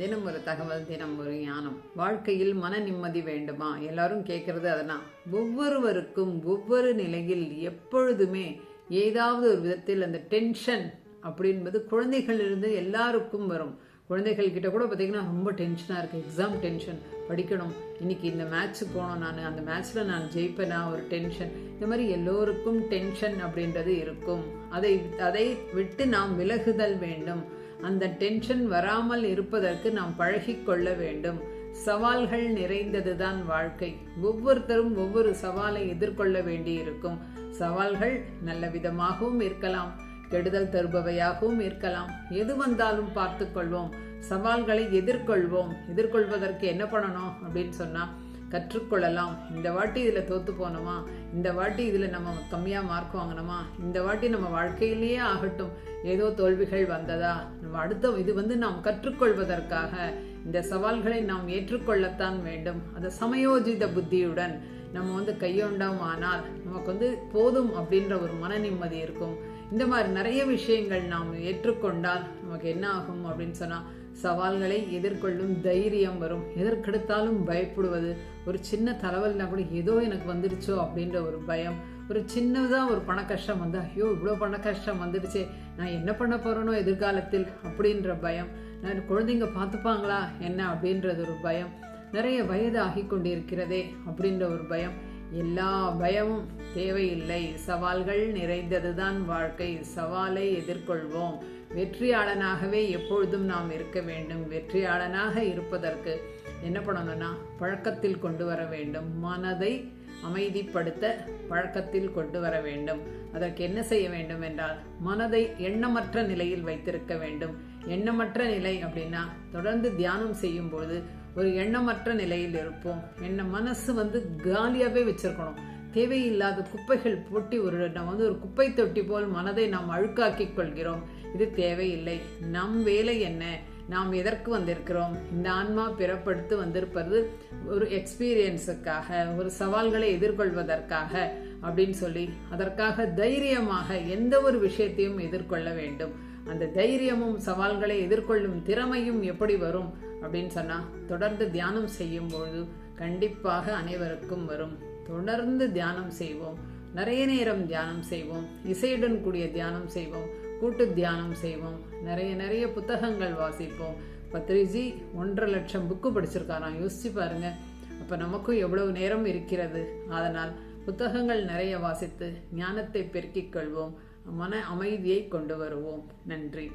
தினம் ஒரு தகவல் தினம் ஒரு ஞானம். வாழ்க்கையில் மன நிம்மதி வேண்டுமா? எல்லாரும் கேட்கறது அதெல்லாம் ஒவ்வொருவருக்கும் ஒவ்வொரு நிலையில் எப்பொழுதுமே ஏதாவது ஒரு விதத்தில் அந்த டென்ஷன் அப்படின்பது குழந்தைகளிலிருந்து எல்லாருக்கும் வரும். குழந்தைகள் கிட்ட கூட பார்த்தீங்கன்னா ரொம்ப டென்ஷனாக இருக்குது எக்ஸாம் டென்ஷன் படிக்கணும். இன்னைக்கு இந்த மேட்ச்சுக்கு போகணும் நான். அந்த மேட்ச்சில் நான் ஜெயிப்பேனா? ஒரு டென்ஷன். இந்த மாதிரி எல்லோருக்கும் டென்ஷன் அப்படின்றது இருக்கும். அதை அதை விட்டு நாம் விலகுதல் வேண்டும். அந்த டென்ஷன் வராமல் இருப்பதற்கு நாம் பழகிக்கொள்ள வேண்டும். சவால்கள் நிறைந்ததுதான் வாழ்க்கை. ஒவ்வொருத்தரும் ஒவ்வொரு சவாலை எதிர்கொள்ள வேண்டி இருக்கும் சவால்கள் நல்ல விதமாகவும் இருக்கலாம் கெடுதல் தருபவையாகவும் இருக்கலாம். எது வந்தாலும் பார்த்து கொள்வோம். சவால்களை எதிர்கொள்வோம். எதிர்கொள்வதற்கு என்ன பண்ணணும் அப்படின்னு சொன்னா கற்றுக்கொள்ளலாம் இந்த வாட்டி இதில் தோத்து போனோமா? இந்த வாட்டி இதில் நம்ம கம்மியாக மார்க் வாங்கினோமா? இந்த வாட்டி நம்ம வாழ்க்கையிலேயே ஆகட்டும். ஏதோ தோல்விகள் வந்ததா? அடுத்த இது வந்து நாம் கற்றுக்கொள்வதற்காக இந்த சவால்களை நாம் ஏற்றுக்கொள்ளத்தான் வேண்டும். அந்த சமயோஜித புத்தியுடன் நம்ம வந்து கையொண்டோம் ஆனால் நமக்கு வந்து போதும் அப்படின்ற ஒரு மன நிம்மதி இருக்கும். இந்த மாதிரி நிறைய விஷயங்கள் நாம் ஏற்றுக்கொண்டால் நமக்கு என்ன ஆகும் அப்படின்னு சொன்னால் சவால்களை எதிர்கொள்ளும் தைரியம் வரும். எதற்கெடுத்தாலும் பயப்படுவது. ஒரு சின்ன தலைவலினா கூட ஏதோ எனக்கு வந்துடுச்சோ அப்படின்ற ஒரு பயம். ஒரு சின்னதாக ஒரு பண கஷ்டம் வந்து ஐயோ இவ்வளோ பண கஷ்டம் வந்துடுச்சே நான் என்ன பண்ண போகிறேனோ எதிர்காலத்தில் அப்படின்ற பயம். நான் குழந்தைங்க பார்த்துப்பாங்களா என்ன அப்படின்றது ஒரு பயம். நிறைய வயது ஆகி கொண்டிருக்கிறதே அப்படின்ற ஒரு பயம். எல்லா பயமும் தேவையில்லை. சவால்கள் நிறைந்ததுதான் வாழ்க்கை. சவாலை எதிர்கொள்வோம். வெற்றியாளனாகவே எப்பொழுதும் நாம் இருக்க வேண்டும். வெற்றியாளனாக இருப்பதற்கு என்ன பண்ணணும்னா பழக்கத்தில் கொண்டு வர வேண்டும். மனதை அமைதிப்படுத்த பழக்கத்தில் கொண்டு வர வேண்டும். அதற்கு என்ன செய்ய வேண்டும் என்றால் மனதை எண்ணமற்ற நிலையில் வைத்திருக்க வேண்டும். எண்ணமற்ற நிலை அப்படின்னா தொடர்ந்து தியானம் செய்யும் பொழுது ஒரு எண்ணமற்ற நிலையில் இருப்போம். என்ன மனசு வந்து காலியாகவே வச்சிருக்கணும். தேவையில்லாத குப்பைகள் போட்டி ஒரு நம்ம வந்து ஒரு குப்பை தொட்டி போல் மனதை நாம் அழுக்காக்கிக் கொள்கிறோம். இது தேவையில்லை. நம் வேலை என்ன? நாம் எதற்கு வந்திருக்கிறோம்? இந்த ஆன்மா பிறப்படுத்து வந்திருப்பது ஒரு எக்ஸ்பீரியன்ஸுக்காக ஒரு சவால்களை எதிர்கொள்வதற்காக அப்படின்னு சொல்லி அதற்காக தைரியமாக எந்த ஒரு விஷயத்தையும் எதிர்கொள்ள வேண்டும். அந்த தைரியமும் சவால்களை எதிர்கொள்ளும் திறமையும் எப்படி வரும் அப்படின்னு சொன்னால் தொடர்ந்து தியானம் செய்யும் பொழுது கண்டிப்பாக அனைவருக்கும் வரும். தொடர்ந்து தியானம் செய்வோம். நிறைய நேரம் தியானம் செய்வோம். இசையுடன் கூடிய தியானம் செய்வோம். கூட்டு தியானம் செய்வோம். நிறைய நிறைய புத்தகங்கள் வாசிப்போம். பத்ரிஜி ஒன்றரை லட்சம் புக்கு படிச்சிருக்காராம். யோசிச்சு பாருங்க. அப்போ நமக்கும் எவ்வளவு நேரம் இருக்கிறது? அதனால் புத்தகங்கள் நிறைய வாசித்து ஞானத்தை பெருக்கிக் கொள்வோம். மன அமைதியை கொண்டு வருவோம். நன்றி.